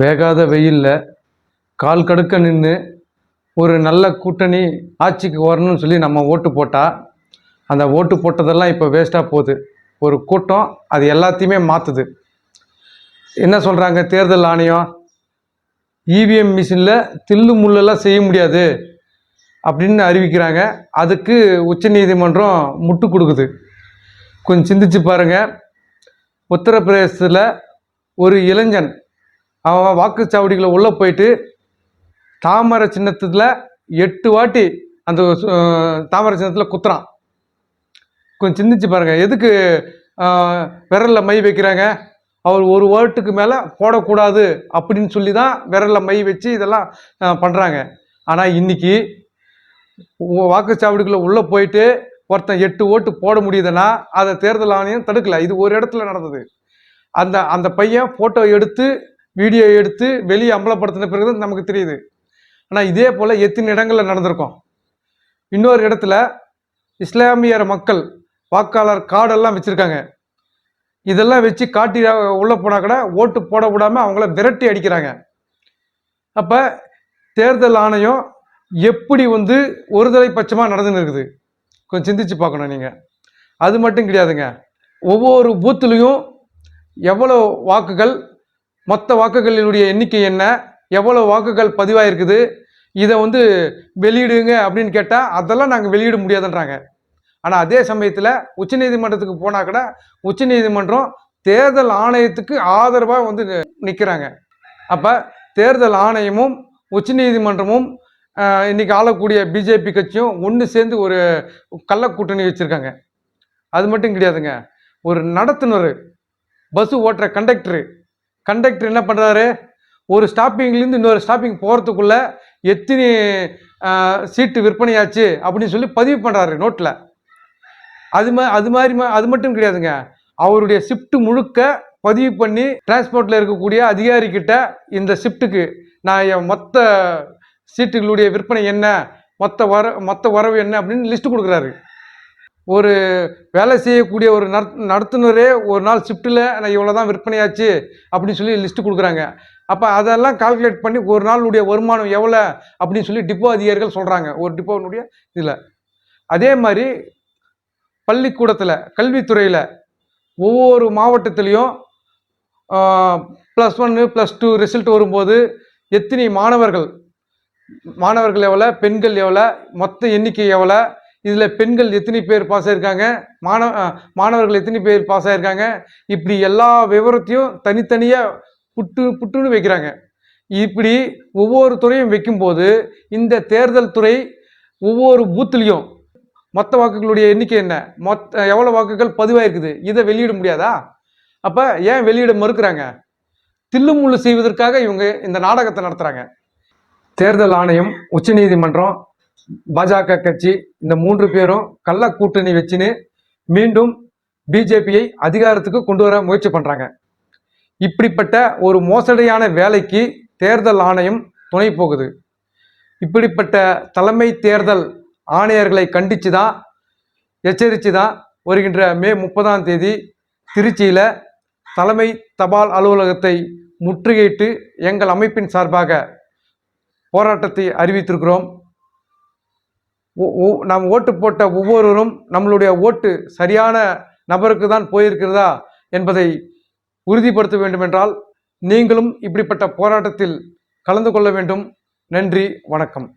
வேகாத வெயிலில் கால் கடுக்க நின்று ஒரு நல்ல கூட்டணி ஆட்சிக்கு வரணும்னு சொல்லி நம்ம ஓட்டு போட்டால் அந்த ஓட்டு போட்டதெல்லாம் இப்போ வேஸ்ட்டாக போகுது. ஒரு கூட்டம் அது எல்லாத்தையுமே மாற்றுது என்ன சொல்கிறாங்க தேர்தல் ஆணையம்? இவிஎம் மிஷினில் தில்லு முள்ளெல்லாம் செய்ய முடியாது அப்படின்னு அறிவிக்கிறாங்க. அதுக்கு உச்சநீதிமன்றம் முட்டு கொடுக்குது. கொஞ்சம் சிந்திச்சு பாருங்கள் உத்தரப்பிரதேசத்தில் ஒரு இளைஞன் அவன் வாக்குச்சாவடிகளை உள்ளே போயிட்டு தாமரை சின்னத்தில் எட்டு வாட்டி அந்த தாமரை சின்னத்தில் குத்துறான். கொஞ்சம் சிந்திச்சு பாருங்கள் எதுக்கு விரலில் விரல்ல மை வைக்கிறாங்க? அவர் ஒரு ஓட்டுக்கு மேலே போடக்கூடாது அப்படின்னு சொல்லி தான் விரல்ல மை வச்சு இதெல்லாம் பண்ணுறாங்க ஆனால் இன்னைக்கு வாக்குச்சாவடிக்குள்ளே வாக்குச்சாவடிக்குள்ள உள்ளே போயிட்டு ஒருத்தன் எட்டு ஓட்டு போட முடியுதுன்னா அதை தேர்தல் ஆணையம் தடுக்கல. இது ஒரு இடத்துல நடந்தது. அந்த அந்த பையன் ஃபோட்டோ எடுத்து வீடியோ எடுத்து வெளியே அம்பலப்படுத்தின பிறகு தான் நமக்கு தெரியுது. ஆனால் இதே போல் எத்தனை இடங்களில் நடந்திருக்கும். இன்னொரு இடத்துல இஸ்லாமியர் மக்கள் வாக்காளர் கார்டெல்லாம் வச்சுருக்காங்க. இதெல்லாம் வச்சு காட்டி உள்ளே போனால் கூட ஓட்டு போட விடாமல் அவங்கள விரட்டி அடிக்கிறாங்க. அப்போ தேர்தல் ஆணையம் எப்படி வந்து ஒருதலை பட்சமாக நடந்துன்னு இருக்குது. கொஞ்சம் சிந்திச்சு பார்க்கணும் நீங்கள் அது மட்டும் கிடையாதுங்க. ஒவ்வொரு பூத்துலேயும் எவ்வளோ வாக்குகள் மொத்த வாக்குகளினுடைய எண்ணிக்கை என்ன? எவ்வளோ வாக்குகள் பதிவாயிருக்குது? இதை வந்து வெளியிடுங்க அப்படின்னு கேட்டால் அதெல்லாம் நாங்கள் வெளியிட முடியாதுன்றாங்க. ஆனால் அதே சமயத்தில் உச்சநீதிமன்றத்துக்கு போனால் கூட உச்சநீதிமன்றம் தேர்தல் ஆணையத்துக்கு ஆதரவாக வந்து நிற்கிறாங்க அப்போ தேர்தல் ஆணையமும் உச்சநீதிமன்றமும் இன்றைக்கி இன்னைக்கு ஆளக்கூடிய பிஜேபி கட்சியும் ஒன்று சேர்ந்து ஒரு கள்ள கூட்டணி வச்சுருக்காங்க. அது மட்டும் கிடையாதுங்க. ஒரு நடத்துனர் பஸ் ஓட்டுற கண்டக்டரு கண்டக்டர் என்ன பண்ணுறாரு ஒரு ஸ்டாப்பிங்லேருந்து இன்னொரு ஸ்டாப்பிங் போகிறதுக்குள்ளே எத்தனை சீட்டு விற்பனையாச்சு அப்படின்னு சொல்லி பதிவு பண்ணுறாரு நோட்டில் அது மா அது மாதிரி மா- அது மட்டும் கிடையாதுங்க. அவருடைய ஷிஃப்ட் முழுக்க பதிவு பண்ணி டிரான்ஸ்போர்ட்டில் இருக்கக்கூடிய அதிகாரிக்கிட்ட இந்த ஷிஃப்ட்டுக்கு நான் என் மொத்த சீட்டுகளுடைய விற்பனை என்ன? மொத்த வர மொத்த வரவு என்ன? அப்படின்னு லிஸ்ட்டு கொடுக்குறாரு. ஒரு வேலை செய்யக்கூடிய ஒரு நடத்துனரே ஒரு நாள் ஷிஃப்ட்டில் நான் இவ்வளோ தான் விற்பனையாச்சு அப்படின்னு சொல்லி லிஸ்ட்டு கொடுக்குறாங்க. அப்போ அதெல்லாம் கால்குலேட் பண்ணி ஒரு நாளுடைய வருமானம் எவ்வளோ அப்படின்னு சொல்லி டிப்போ அதிகாரிகள் சொல்கிறாங்க ஒரு டிப்போனுடைய இதில். அதே மாதிரி பள்ளிக்கூடத்தில் கல்வித்துறையில் ஒவ்வொரு மாவட்டத்திலையும் ப்ளஸ் ஒன்று ப்ளஸ் டூ ரிசல்ட் வரும்போது எத்தனை மாணவர்கள்? மாணவர்கள் எவ்வளோ? பெண்கள் எவ்வளோ? மொத்த எண்ணிக்கை எவ்வளோ? இதில் பெண்கள் எத்தனை பேர் பாஸ் ஆயிருக்காங்க? மாணவ மாணவர்கள் எத்தனை பேர் பாஸ் ஆயிருக்காங்க? இப்படி எல்லா விவரத்தையும் தனித்தனியாக புட்டு புட்டுன்னு வைக்கிறாங்க. இப்படி ஒவ்வொரு துறையும் வைக்கும்போது இந்த தேர்தல் துறை ஒவ்வொரு பூத்துலேயும் மொத்த வாக்குகளுடைய எண்ணிக்கை என்ன? மொத்த எவ்வளோ வாக்குகள் பதிவாயிருக்குது? இதை வெளியிட முடியாதா? அப்போ ஏன் வெளியிட மறுக்கிறாங்க? தில்லுமுள்ளு செய்வதற்காக இவங்க இந்த நாடகத்தை நடத்துகிறாங்க தேர்தல் ஆணையம் உச்சநீதிமன்றம் பாஜக கட்சி இந்த மூன்று பேரும் கள்ள கூட்டணி வச்சுன்னு மீண்டும் பிஜேபியை அதிகாரத்துக்கு கொண்டு வர முயற்சி பண்ணுறாங்க இப்படிப்பட்ட ஒரு மோசடியான வேலைக்கு தேர்தல் ஆணையம் துணை போகுது. இப்படிப்பட்ட தலைமை தேர்தல் ஆணையர்களை கண்டித்து தான் எச்சரித்து தான் வருகின்ற மே முப்பதாம் தேதி திருச்சியில் தலைமை தபால் அலுவலகத்தை முற்றுகையிட்டு எங்கள் அமைப்பின் சார்பாக போராட்டத்தை அறிவித்திருக்கிறோம். நாம் ஓட்டு போட்ட ஒவ்வொருவரும் நம்மளுடைய ஓட்டு சரியான நபருக்கு தான் போயிருக்கிறதா என்பதை உறுதிப்படுத்த வேண்டுமென்றால் நீங்களும் இப்படிப்பட்ட போராட்டத்தில் கலந்து கொள்ள வேண்டும். நன்றி வணக்கம்.